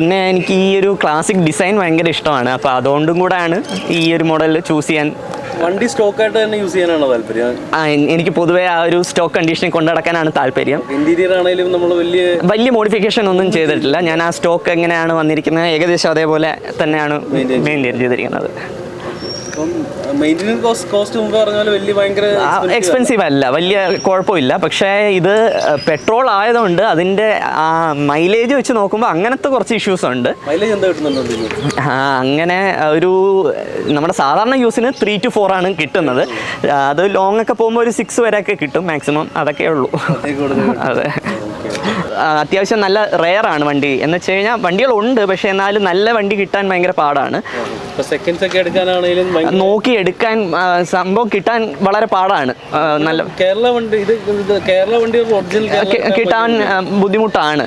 പിന്നെ എനിക്ക് ഈ ഒരു ക്ലാസിക് ഡിസൈൻ ഭയങ്കര ഇഷ്ടമാണ്. അപ്പോൾ അതുകൊണ്ടും കൂടെയാണ് ഈ ഒരു മോഡൽ ചൂസ് ചെയ്യാൻ. വണ്ടി സ്റ്റോക്ക് ആയിട്ട് തന്നെ യൂസ് ചെയ്യാനാണോ താല്പര്യം? ആ, എൻ- എനിക്ക് പൊതുവേ ആ ഒരു സ്റ്റോക്ക് കണ്ടീഷനിൽ കൊണ്ടു നടക്കാനാണ് താല്പര്യം. ഇന്റീരിയർ ആണെങ്കിലും നമ്മൾ വലിയ വലിയ മോഡിഫിക്കേഷൻ ഒന്നും ചെയ്തിട്ടില്ല. ഞാൻ ആ സ്റ്റോക്ക് എങ്ങനെയാണ് വന്നിരിക്കുന്നത് ഏകദേശം അതേപോലെ തന്നെയാണ് മെയിന്റെയിൻ ചെയ്തിരിക്കുന്നത്. മെയിന്റെനൻസ് കോസ്റ്റ് കോസ്റ്റ് മുമ്പ് പറഞ്ഞാൽ പോലെ വലിയ ഭയങ്കര എക്സ്പെൻസീവ് അല്ല. വലിയ കുഴപ്പമില്ല. പക്ഷേ ഇത് പെട്രോൾ ആയതുകൊണ്ട് അതിന്റെ മൈലേജ് വെച്ച് നോക്കുമ്പോൾ അങ്ങനത്തെ കുറച്ച് ഇഷ്യൂസ് ഉണ്ട്. മൈലേജ് എന്താ കിട്ടുന്നുണ്ടോ അങ്ങനെ ഒരു നമ്മുടെ സാധാരണ യൂസിന് ത്രീ ടു ഫോർ ആണ് കിട്ടുന്നത്. അത് ലോങ് ഒക്കെ പോകുമ്പോൾ ഒരു സിക്സ് വരെയൊക്കെ കിട്ടും മാക്സിമം അതൊക്കെ ഉള്ളൂ അതെ. അത്യാവശ്യം നല്ല റെയർ ആണ് വണ്ടി. എന്ന് വെച്ച് കഴിഞ്ഞാൽ വണ്ടികളുണ്ട് പക്ഷേ എന്നാലും നല്ല വണ്ടി കിട്ടാൻ ഭയങ്കര പാടാണ്. സെക്കൻഡ്സ് ഒക്കെ എടുക്കാനാണെങ്കിലും നോക്കി എടുക്കാൻ സംഭവം കിട്ടാൻ വളരെ പാടാണ്. നല്ല കേരള വണ്ടി ഇത് കേരള വണ്ടി ഒറിജിനൽ കിട്ടാൻ ബുദ്ധിമുട്ടാണ്.